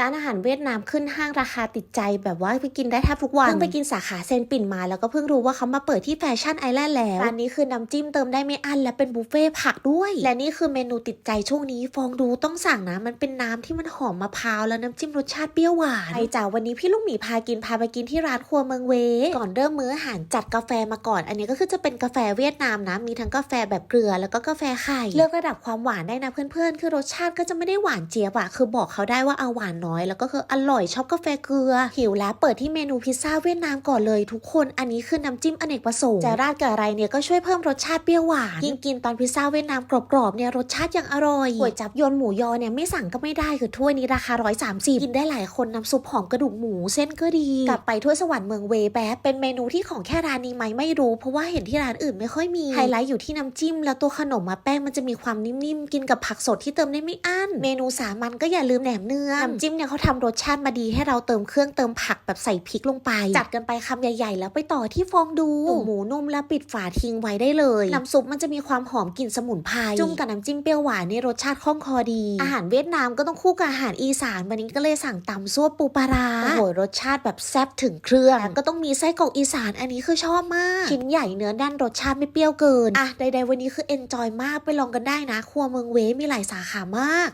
ร้านอาหารเวียดนามขึ้นห้างราคาติดใจแบบว่าไปกินได้แทบทุกวัน เพิ่งไปกินสาขาเซนปิ่นมาแล้วก็เพิ่งรู้ว่าเขามาเปิดที่แฟชั่นไอแลนด์แล้ว ร้านนี้คือน้ำจิ้มเติมได้ไม่อั้นและเป็นบุฟเฟ่ต์ผักด้วย และนี่คือเมนูติดใจช่วงนี้ ฟองดูต้องสั่งนะ มันเป็นน้ำที่มันหอมมะพร้าวแล้วน้ำจิ้มรสชาติเปรี้ยวหวานไปจ้าวันนี้พี่ลูกหมีพากินพาไปกินที่ร้านครัวเมืองเว ก่อนเริ่มมื้ออาหารจัดกาแฟมาก่อน อันนี้ก็คือจะเป็นกาแฟเวียดนามนะ มีทั้งกาแฟแบบเกลือแล้วก็กาแฟไข่ เลือกระดับความหวานได้นะเพื่อนๆ คือรสชาติก็จะไม่ได้หวานเจี๊ยบอะคือบอกเขาได้ว่าเอาหวานน้อย แล้วก็คืออร่อยชอบกาแฟเกลือ หิวแล้วเปิดที่เมนูพิซซ่าเวียดนามก่อนเลยทุกคน อันนี้คือน้ำจิ้มอเนกประสงค์จะราดกับอะไรเนี่ยก็ช่วยเพิ่มรสชาติเปรี้ยวหวานยิ่งกินตอนพิซซ่าเวียดนามกรอบๆเนี่ยรสชาติยังอร่อยก๋วยจับยนหมูยอเนี่ยไม่สั่งก็ไม่ได้คือถ้วยนี้ราคา130กินได้หลายคนน้ำซุปหอมกระดูกหมูเส้นก็ดีกลับไปถ้วยสวรรค์เมืองเวแบบเป็นเมนูที่ของแค่ร้านนี้ไหมไม่รู้ เพราะว่าเห็นที่ร้านอื่นไม่ค่อยมีไฮไลท์อยู่ที่น้ำจิ้ม แล้วตัวขนมมาแป้งมันจะมีความนิ่มๆกินกับผักสดที่เติมได้ไม่อั้นเมนูสามัญก็อย่าลืมแหนมเนื้อน้ำจิ้มเนี่ยเขาทำรสชาติมาดีให้เราเติมเครื่องเติมผักแบบใส่พริกลงไป จัดกันไปคำใหญ่ ๆ แล้วไปต่อที่ฟองดูหมูนุ่มแล้วปิดฝาทิ้งไว้ได้เลยน้ำซุปมันจะมีความหอมกลิ่นสมุนไพรจุ่มกับน้ำจิ้มเปรี้ยวหวานนี่รสชาติคล่องคอดี อาหารเวียดนามก็ต้องคู่กับอาหารอีสานวันนี้ก็เลยสั่งตำซั่วปูปลาร้าโอ้โหรสชาติแบบแซ่บถึงเครื่องแล้วก็ต้องมีไส้กรอกอีสานอันนี้คือชอบมากชิ้นใหญ่เนื้อแน่นรสชาติไม่เปรี้ยวเกินอะใดๆวันนี้คือเอนจอยมากไปลองกันได้นะ ครัวเมืองเวมีหลายสาขามาก